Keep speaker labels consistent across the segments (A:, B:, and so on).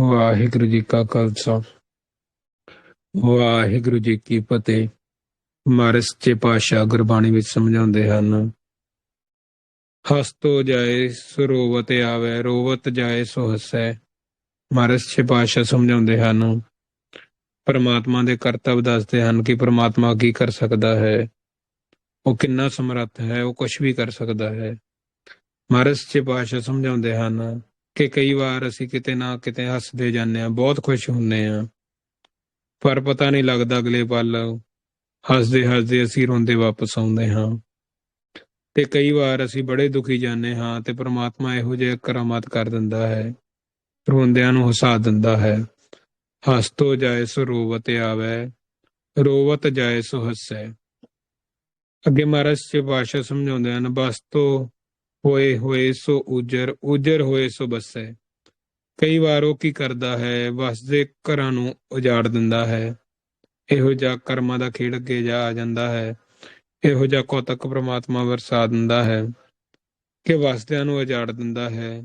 A: ਵਾਹਿਗੁਰੂ ਜੀ ਕਾ ਖਾਲਸਾ। ਵਾਹਿਗੁਰੂ ਜੀ ਕੀ ਫਤਿਹ। ਮਾਰਸ ਸੱਚੇ ਪਾਤਸ਼ਾਹ ਗੁਰਬਾਣੀ ਵਿੱਚ ਸਮਝਾਉਂਦੇ ਹਨ, ਹਸਤੋ ਜਾਏ ਸਰੋਵਤ ਆਵੇ, ਰੋਵਤ ਜਾਏ ਸੋ ਹਸੈ। ਮਹਾਰਾਜ ਸੱਚੇ ਪਾਤਸ਼ਾਹ ਸਮਝਾਉਂਦੇ ਹਨ, ਪਰਮਾਤਮਾ ਦੇ ਕਰਤੱਵ ਦੱਸਦੇ ਹਨ ਕਿ ਪਰਮਾਤਮਾ ਕੀ ਕਰ ਸਕਦਾ ਹੈ, ਉਹ ਕਿੰਨਾ ਸਮਰੱਥ ਹੈ, ਉਹ ਕੁਝ ਵੀ ਕਰ ਸਕਦਾ ਹੈ। ਮਾਰਸ ਸੱਚੇ ਪਾਤਸ਼ਾਹ ਸਮਝਾਉਂਦੇ ਹਨ ਕਿ ਕਈ ਵਾਰ ਅਸੀਂ ਕਿਤੇ ਨਾ ਕਿਤੇ ਹੱਸਦੇ ਜਾਂਦੇ ਆ ਬਹੁਤ ਖੁਸ਼ ਹੁੰਨੇ ਆ ਪਰ ਪਤਾ ਨਹੀਂ ਲੱਗਦਾ ਅਗਲੇ ਪਲ ਹੱਸਦੇ ਹੱਸਦੇ ਅਸੀਂ ਰੋਂਦੇ ਵਾਪਸ ਆਉਂਦੇ ਹਾਂ। ਤੇ ਕਈ ਵਾਰ ਅਸੀਂ ਬੜੇ ਦੁਖੀ ਜਾਂਦੇ ਹਾਂ ਤੇ ਪ੍ਰਮਾਤਮਾ ਇਹੋ ਜਿਹੇ ਕਰਾਮਾਤ ਕਰ ਦਿੰਦਾ ਹੈ, ਰੋਂਦਿਆਂ ਨੂੰ ਹਸਾ ਦਿੰਦਾ ਹੈ। ਹੱਸਤੋ ਜਾਏ ਸੋ ਰੋਵਤ ਆਵੇ, ਰੋਵਤ ਜਾਏ ਸੋ ਹੱਸੈ। ਅੱਗੇ ਮਹਾਰਾਜ ਜੀ ਭਾਸ਼ਾ ਸਮਝਾਉਂਦੇ ਹਨ ਬਸਤੋ ਹੋਏ ਹੋਏ ਸੋ ਉਜਰ ਉਜਰ ਹੋਏ ਸੋ ਬਸੈ। ਕਈ ਵਾਰ ਉਹ ਕੀ ਕਰਦਾ ਹੈ ਵਸਦੇ ਘਰਾਂ ਨੂੰ ਉਜਾੜ ਦਿੰਦਾ ਹੈ। ਇਹੋ ਜਿਹਾ ਕਰਮਾਂ ਦਾ ਖੇਡ ਅੱਗੇ ਜਾ ਆ ਜਾਂਦਾ ਹੈ। ਇਹੋ ਜਿਹਾ ਕੌਤਕ ਪ੍ਰਮਾਤਮਾ ਵਰਸਾ ਦਿੰਦਾ ਹੈ ਕਿ ਵਸਦਿਆਂ ਨੂੰ ਉਜਾੜ ਦਿੰਦਾ ਹੈ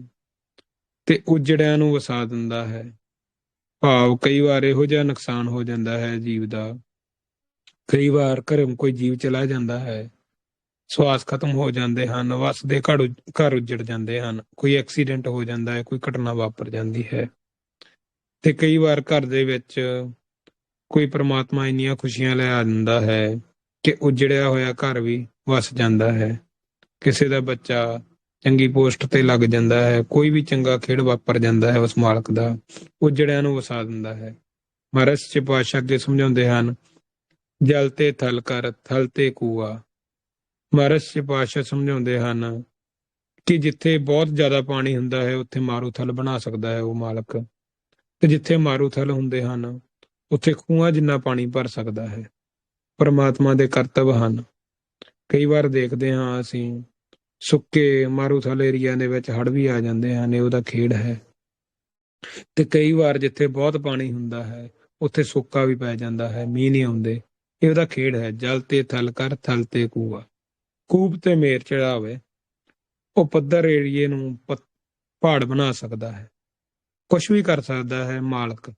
A: ਤੇ ਉਜੜਿਆਂ ਨੂੰ ਵਸਾ ਦਿੰਦਾ ਹੈ। ਭਾਵ ਕਈ ਵਾਰ ਇਹੋ ਜਿਹਾ ਨੁਕਸਾਨ ਹੋ ਜਾਂਦਾ ਹੈ ਜੀਵ ਦਾ। ਕਈ ਵਾਰ ਘਰੋਂ ਕੋਈ ਜੀਵ ਚਲਾ ਜਾਂਦਾ ਹੈ। ਸਵਾਸ ਖਤਮ ਹੋ ਜਾਂਦੇ ਹਨ ਵਸਦੇ ਘਰ ਉਜ- ਘਰ ਉੱਜੜ ਜਾਂਦੇ ਹਨ, ਕੋਈ ਐਕਸੀਡੈਂਟ ਹੋ ਜਾਂਦਾ ਹੈ, ਕੋਈ ਘਟਨਾ ਵਾਪਰ ਜਾਂਦੀ ਹੈ ਤੇ ਕਈ ਵਾਰ ਘਰ ਦੇ ਵਿੱਚ ਕੋਈ ਪ੍ਰਮਾਤਮਾ ਇੰਨੀਆਂ ਖੁਸ਼ੀਆਂ ਲੈ ਆ ਦਿੰਦਾ ਹੈ ਕਿ ਉਜੜਿਆ ਹੋਇਆ ਘਰ ਵੀ ਵਸ ਜਾਂਦਾ ਹੈ, ਕਿਸੇ ਦਾ ਬੱਚਾ ਚੰਗੀ ਪੋਸਟ ਤੇ ਲੱਗ ਜਾਂਦਾ ਹੈ, ਕੋਈ ਵੀ ਚੰਗਾ ਖੇਡ ਵਾਪਰ ਜਾਂਦਾ ਹੈ ਉਸ ਮਾਲਕ ਦਾ, ਉਜੜਿਆਂ ਨੂੰ ਵਸਾ ਦਿੰਦਾ ਹੈ। ਮਹਾਰਾਜ ਸੱਚੇ ਪਾਤਸ਼ਾਹ ਅੱਗੇ ਸਮਝਾਉਂਦੇ ਹਨ, ਜਲ ਤੇ ਥਲ ਕਰ, ਥਲ ਤੇ ਕੂਆ ਮਹਾਰਾਜ ਜੀ ਸਮਝਾਉਂਦੇ ਹਨ ਕਿ ਜਿੱਥੇ ਬਹੁਤ ਜ਼ਿਆਦਾ ਪਾਣੀ ਹੁੰਦਾ ਹੈ, ਉੱਥੇ ਮਾਰੂਥਲ ਬਣਾ ਸਕਦਾ ਹੈ ਉਹ ਮਾਲਕ। ਤੇ ਜਿੱਥੇ ਮਾਰੂਥਲ ਹੁੰਦੇ ਹਨ, ਉੱਥੇ ਖੂਹਾਂ ਜਿੰਨਾ ਪਾਣੀ ਭਰ ਸਕਦਾ ਹੈ। ਪਰਮਾਤਮਾ ਦੇ ਕਰਤੱਵ ਹਨ। ਕਈ ਵਾਰ ਦੇਖਦੇ ਹਾਂ ਅਸੀਂ, ਸੁੱਕੇ ਮਾਰੂਥਲ ਏਰੀਆ ਦੇ ਵਿੱਚ ਹੜ੍ਹ ਵੀ ਆ ਜਾਂਦੇ ਹਨ, ਇਹ ਉਹਦਾ ਖੇਡ ਹੈ। ਤੇ ਕਈ ਵਾਰ ਜਿੱਥੇ ਬਹੁਤ ਪਾਣੀ ਹੁੰਦਾ ਹੈ, ਉੱਥੇ ਸੁੱਕਾ ਵੀ ਪੈ ਜਾਂਦਾ ਹੈ, ਮੀਂਹ ਨਹੀਂ ਆਉਂਦੇ, ਇਹ ਉਹਦਾ ਖੇਡ ਹੈ, ਜਲ ਤੇ ਥਲ ਕਰ, ਥਲ ਤੇ ਕੂਆ। ਕੂਪ ਤੇ ਮੇਰ ਚੜਾਵੇ ਉਹ ਪੱਧਰ ਏਰੀਏ ਨੂੰ ਪਹਾੜ ਬਣਾ ਸਕਦਾ ਹੈ। ਕੁਝ ਵੀ ਕਰ ਸਕਦਾ ਹੈ ਮਾਲਕ,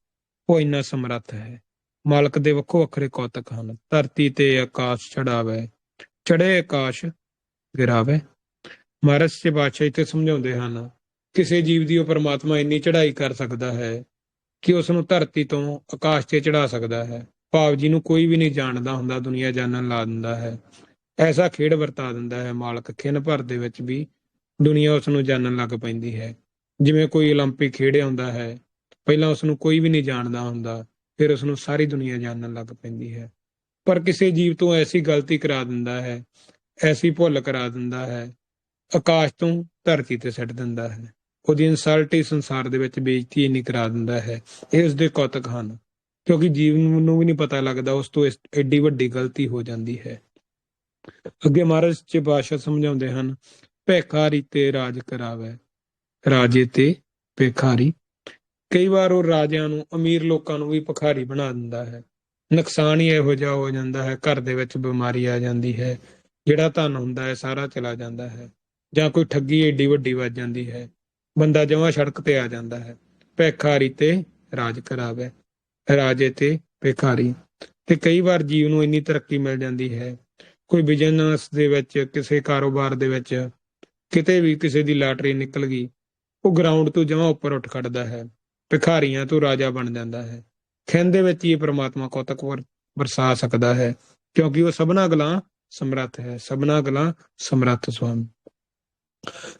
A: ਉਹ ਇੰਨਾ ਸਮਰੱਥ ਹੈ। ਮਾਲਕ ਦੇ ਵੱਖੋ ਵੱਖਰੇ ਕੌਤਕ ਹਨ। ਧਰਤੀ ਤੇ ਆਕਾਸ਼ ਚੜਾਵੇ ਚੜੇ ਆਕਾਸ਼ ਗਿਰਾਵੇ। ਮਹਾਰਾਜ ਜੀ ਬਾਦਸ਼ਾਹ ਇੱਥੇ ਸਮਝਾਉਂਦੇ ਹਨ, ਕਿਸੇ ਜੀਵ ਦੀ ਉਹ ਪਰਮਾਤਮਾ ਇੰਨੀ ਚੜ੍ਹਾਈ ਕਰ ਸਕਦਾ ਹੈ ਕਿ ਉਸ ਨੂੰ ਧਰਤੀ ਤੋਂ ਆਕਾਸ਼ ਤੇ ਚੜਾ ਸਕਦਾ ਹੈ। ਭਾਵ ਜੀ ਨੂੰ ਕੋਈ ਵੀ ਨਹੀਂ ਜਾਣਦਾ ਹੁੰਦਾ, ਦੁਨੀਆ ਜਾਣਨ ਲਾ ਦਿੰਦਾ ਹੈ। ਐਸਾ ਖੇਡ ਵਰਤਾ ਦਿੰਦਾ ਹੈ ਮਾਲਕ ਖਿੰਨ ਭਰ ਦੇ ਵਿੱਚ ਵੀ ਦੁਨੀਆ ਉਸ ਨੂੰ ਜਾਣਨ ਲੱਗ ਪੈਂਦੀ ਹੈ ਜਿਵੇਂ ਕੋਈ 올림픽 ਖੇਡਿਆ ਹੁੰਦਾ ਹੈ ਪਹਿਲਾਂ ਉਸ ਨੂੰ ਕੋਈ ਵੀ ਨਹੀਂ ਜਾਣਦਾ ਹੁੰਦਾ ਫਿਰ ਉਸ ਨੂੰ ਸਾਰੀ ਦੁਨੀਆ ਜਾਣਨ ਲੱਗ ਪੈਂਦੀ ਹੈ ਪਰ ਕਿਸੇ ਜੀਵ ਤੋਂ ਐਸੀ ਗਲਤੀ ਕਰਾ ਦਿੰਦਾ ਹੈ ਐਸੀ ਭੁੱਲ ਕਰਾ ਦਿੰਦਾ ਹੈ ਆਕਾਸ਼ ਤੋਂ ਧਰਤੀ ਤੇ ਸੱਟ ਦਿੰਦਾ ਹੈ ਉਹਦੀ ਇਨਸਲਟ ਸੰਸਾਰ ਦੇ ਵਿੱਚ ਬੇਇੱਜ਼ਤੀ ਇੰਨੀ ਕਰਾ ਦਿੰਦਾ ਹੈ ਇਹ ਉਸ ਦੇ ਕੌਤਕ ਹਨ ਕਿਉਂਕਿ ਜੀਵ ਨੂੰ ਵੀ ਨਹੀਂ ਪਤਾ ਲੱਗਦਾ ਉਸ ਤੋਂ ਇਸ- ਐਡੀ ਵੱਡੀ ਗਲਤੀ ਹੋ ਜਾਂਦੀ ਹੈ ਅੱਗੇ ਮਹਾਰਾਜ ਚ ਭਾਸ਼ਾ ਸਮਝਾਉਂਦੇ ਹਨ, ਭੇਖਾਰੀ ਤੇ ਰਾਜ ਕਰਾਵੇ, ਰਾਜੇ ਤੇ ਭੇਖਾਰੀ। ਕਈ ਵਾਰ ਉਹ ਰਾਜਿਆਂ ਨੂੰ, ਅਮੀਰ ਲੋਕਾਂ ਨੂੰ ਵੀ ਭਿਖਾਰੀ ਬਣਾ ਦਿੰਦਾ ਹੈ। ਨੁਕਸਾਨ ਹੀ ਇਹੋ ਜਿਹਾ ਹੋ ਜਾਂਦਾ ਹੈ, ਘਰ ਦੇ ਵਿੱਚ ਬਿਮਾਰੀ ਆ ਜਾਂਦੀ ਹੈ, ਜਿਹੜਾ ਧਨ ਹੁੰਦਾ ਹੈ, ਸਾਰਾ ਚਲਾ ਜਾਂਦਾ ਹੈ। ਜਾਂ ਕੋਈ ਠੱਗੀ ਏਡੀ ਵੱਡੀ ਵੱਜ ਜਾਂਦੀ ਹੈ, ਬੰਦਾ ਜਮਾ ਸੜਕ ਤੇ ਆ ਜਾਂਦਾ ਹੈ, ਭੇਖਾਰੀ ਤੇ ਰਾਜ ਕਰਾਵੇ, ਰਾਜੇ ਤੇ ਭਿਖਾਰੀ। ਤੇ ਕਈ ਵਾਰ ਜੀਵ ਨੂੰ ਇੰਨੀ ਤਰੱਕੀ ਮਿਲ ਜਾਂਦੀ ਹੈ ਕੋਈ ਬਿਜ਼ਨਸ ਦੇ ਵਿੱਚ, ਕਿਸੇ ਕਾਰੋਬਾਰ ਦੇ ਵਿੱਚ ਕਿਤੇ ਵੀ ਕਿਸੇ ਦੀ ਲਾਟਰੀ ਨਿਕਲ ਗਈ, ਉਹ ਗਰਾਊਂਡ ਤੋਂ ਜਮਾਂ ਉੱਪਰ ਉੱਠ ਖੜਦਾ ਹੈ, ਭਿਖਾਰੀਆਂ ਤੋਂ ਰਾਜਾ ਬਣ ਜਾਂਦਾ ਹੈ। ਖਿੰਦੇ ਵਿੱਚ ਹੀ ਇਹ ਪ੍ਰਮਾਤਮਾ ਕੌਤਕ ਵਰ- ਵਰਸਾ ਸਕਦਾ ਹੈ, ਕਿਉਂਕਿ ਉਹ ਸਭਨਾ ਗਲਾਂ ਸਮਰੱਥ ਹੈ, ਸਭਨਾ ਗਲਾਂ ਸਮਰੱਥ ਸੁਆਮੀ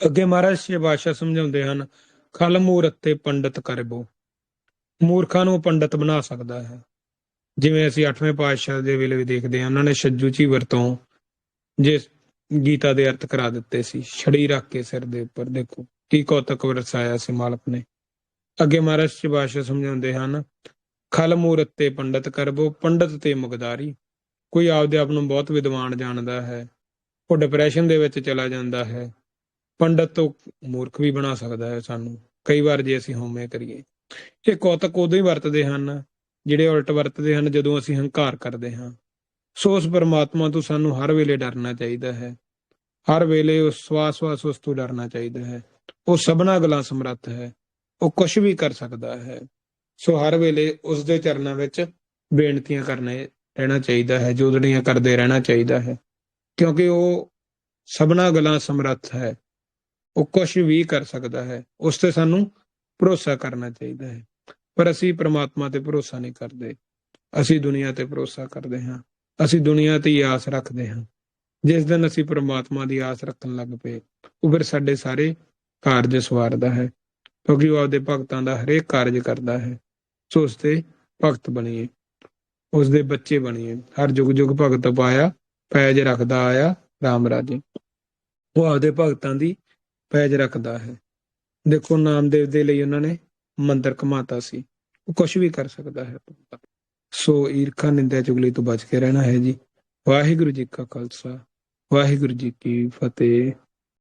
A: ਅੱਗੇ ਮਹਾਰਾਜ ਜੀ ਸਮਝਾਉਂਦੇ ਹਨ, ਖਲ ਮੂਰਖ ਤੇ ਪੰਡਤ ਕਰਬੋ ਮੂਰਖਾਂ ਨੂੰ ਪੰਡਤ ਬਣਾ ਸਕਦਾ ਹੈ। ਜਿਵੇਂ ਅਸੀਂ 8ਵੇਂ ਪਾਤਸ਼ਾਹ ਦੇ ਵੇਲੇ ਵੀ ਦੇਖਦੇ ਹਾਂ, ਉਹਨਾਂ ਨੇ ਛੱਜੂਚੀ ਵਰਤੋਂ ਜੇ ਗੀਤਾ ਦੇ ਅਰਥ ਕਰਾ ਦਿੱਤੇ ਸੀ, ਛੜੀ ਰੱਖ ਕੇ ਸਿਰ ਦੇ ਉੱਪਰ। ਦੇਖੋ, ਕੀ ਕੌਤਕ ਵਰਸਾਇਆ ਸੀ ਮਾਲਕ ਨੇ। ਅੱਗੇ ਮਹਾਰਾਜ ਜੀ ਸਮਝਾਉਂਦੇ ਹਨ, ਖਲ ਮੂਰਤ ਤੇ ਪੰਡਤ ਕਰਬੋ ਪੰਡਤ ਤੇ ਮੁਗਦਾਰੀ। ਕੋਈ ਆਪਦੇ ਆਪ ਨੂੰ ਬਹੁਤ ਵਿਦਵਾਨ ਜਾਣਦਾ ਹੈ, ਉਹ ਡਿਪਰੈਸ਼ਨ ਦੇ ਵਿੱਚ ਚਲਾ ਜਾਂਦਾ ਹੈ। ਪੰਡਤ ਤੋਂ ਮੂਰਖ ਵੀ ਬਣਾ ਸਕਦਾ ਹੈ ਸਾਨੂੰ। ਕਈ ਵਾਰ ਜੇ ਅਸੀਂ ਹੋਮੇ ਕਰੀਏ। ਇਹ ਕੌਤਕ ਉਦੋਂ ਹੀ ਵਰਤਦੇ ਹਨ, ਜਿਹੜੇ ਉਲਟ ਵਰਤਦੇ ਹਨ ਜਦੋਂ ਅਸੀਂ ਹੰਕਾਰ ਕਰਦੇ ਹਾਂ। ਸੋ ਉਸ ਪਰਮਾਤਮਾ ਤੋਂ ਸਾਨੂੰ ਹਰ ਵੇਲੇ ਡਰਨਾ ਚਾਹੀਦਾ ਹੈ। ਹਰ ਵੇਲੇ ਉਸ ਸਵਾਸ ਸਵਾਸ ਉਸ ਤੋਂ ਡਰਨਾ ਚਾਹੀਦਾ ਹੈ। ਉਹ ਸਭਨਾ ਗੱਲਾਂ ਸਮਰੱਥ ਹੈ। ਉਹ ਕੁਝ ਵੀ ਕਰ ਸਕਦਾ ਹੈ। ਸੋ ਹਰ ਵੇਲੇ ਉਸ ਦੇ ਚਰਨਾਂ ਵਿੱਚ ਬੇਨਤੀਆਂ ਕਰਨੇ ਰਹਿਣਾ ਚਾਹੀਦਾ ਹੈ ਜੋਦੜੀਆਂ ਕਰਦੇ ਰਹਿਣਾ ਚਾਹੀਦਾ ਹੈ। ਕਿਉਂਕਿ ਉਹ ਸਭਨਾ ਗੱਲਾਂ ਸਮਰੱਥ ਹੈ। ਉਹ ਕੁਝ ਵੀ ਕਰ ਸਕਦਾ ਹੈ। ਉਸ ਤੇ ਸਾਨੂੰ ਭਰੋਸਾ ਕਰਨਾ ਚਾਹੀਦਾ ਹੈ। ਪਰ ਅਸੀਂ ਪ੍ਰਮਾਤਮਾ ਤੇ ਭਰੋਸਾ ਨਹੀਂ ਕਰਦੇ। ਅਸੀਂ ਦੁਨੀਆ ਤੇ ਭਰੋਸਾ ਕਰਦੇ ਹਾਂ। ਅਸੀਂ ਦੁਨੀਆ ਤੇ ਹੀ ਆਸ ਰੱਖਦੇ ਹਾਂ। ਜਿਸ ਦਿਨ ਅਸੀਂ ਪ੍ਰਮਾਤਮਾ ਦੀ ਆਸ ਰੱਖਣ ਲੱਗ ਪਏ, ਉਹ ਫਿਰ ਸਾਡੇ ਸਾਰੇ ਕਾਰਜ ਸਵਾਰਦਾ ਹੈ, ਕਿਉਂਕਿ ਉਹ ਆਪਦੇ ਭਗਤਾਂ ਦਾ ਹਰੇਕ ਕਾਰਜ ਕਰਦਾ ਹੈ। ਸੋ ਉਸ ਤੇ ਭਗਤ ਬਣੀਏ, ਉਸ ਦੇ ਬੱਚੇ ਬਣੀਏ। ਹਰ ਜੁਗ ਜੁਗ ਭਗਤ ਪਾਇਆ, ਪੈਜ ਰੱਖਦਾ ਆਇਆ, ਰਾਮ ਰਾਜੇ। ਉਹ ਆਪਦੇ ਭਗਤਾਂ ਦੀ ਪੈਜ ਰੱਖਦਾ ਹੈ। ਦੇਖੋ ਨਾਮਦੇਵ ਦੇ ਲਈ ਉਹਨਾਂ ਨੇ ਮੰਦਰ ਕਮਾਤਾ ਸੀ। ਉਹ ਕੁਝ ਵੀ ਕਰ ਸਕਦਾ ਹੈ। ਸੋ ਈਰਖਾ ਨਿੰਦਿਆ ਚੁਗਲੀ ਤੋਂ ਬਚ ਕੇ ਰਹਿਣਾ ਹੈ ਜੀ। ਵਾਹਿਗੁਰੂ ਜੀ ਕਾ ਖਾਲਸਾ, ਵਾਹਿਗੁਰੂ ਜੀ ਕੀ ਫਤਿਹ।